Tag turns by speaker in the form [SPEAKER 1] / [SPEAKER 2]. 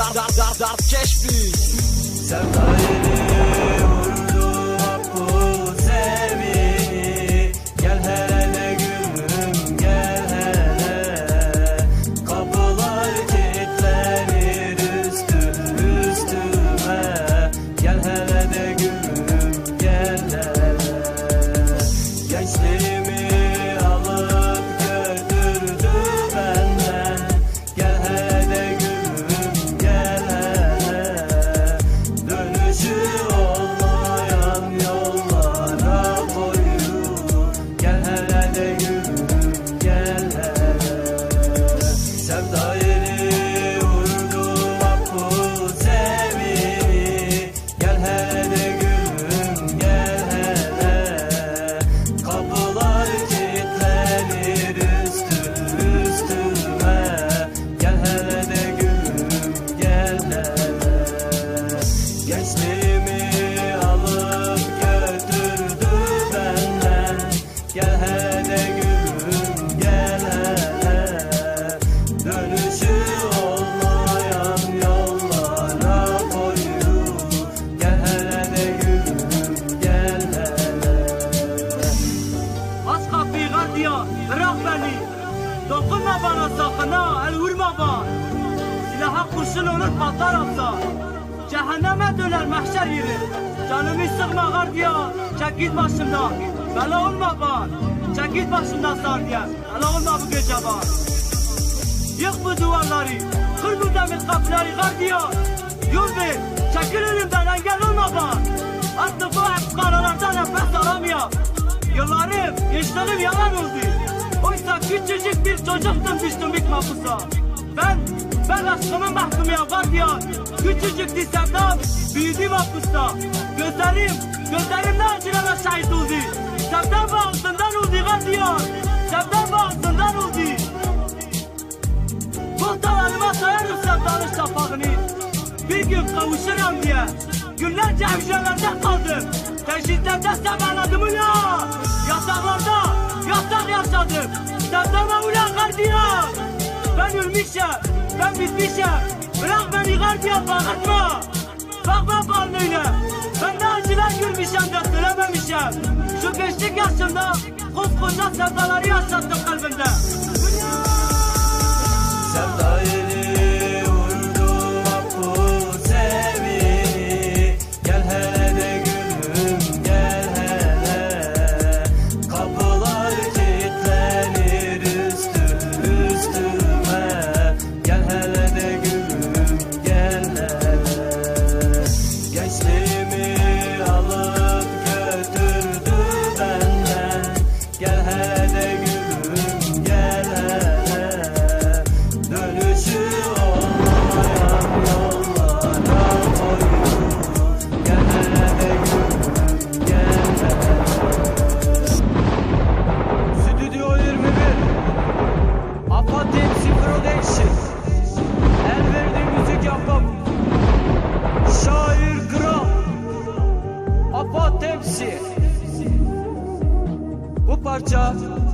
[SPEAKER 1] Dert dert dert dert keşfi.
[SPEAKER 2] Sevdayını
[SPEAKER 3] bana. Silaha kurşun olur patlar atsa. Cehenneme döner mahşer yeri. Canımı sıkma gardiya, çek git başımdan. Bela olma bana, çek git başımdan sardiya. Bela olma bu gece bana. Yık bu duvarları, kır bu demir kapıları gardiya. Yol ver, çekil önümden engel olma bana. Artık bu hep karalardan nefes alamıyorum. Yıllarım, gençliğim yalan oldu. Oysa küçücük bir çocuktum düştüm ilk mahpusa. Ben, ben aşkımın mahkumuyum gardiya. Küçücüktü sevdam, büyüdüm mahpusta. Gözlerim, gözlerimden acılana şahit oldu. Sevdam bağısından oldu gardiya. Sevdam bağısından oldu. Bultalarıma sayarım sevdanın şafağını Bir gün kavuşurum diye Günlerce hemşirelerde kaldım Teşhislerde sebeladım ya Yataklarda yatak yaşadım Sevdama ulan gardiyan Ben ölmüşüm Ben bitmişim Bırak beni gardiyan bağırtma Bakma bana öyle. Ben de acılar görmüşüm de söylememişim Şu gençlik yaşımda Koskoca sevdaları yaşattım kalbimde
[SPEAKER 2] parça.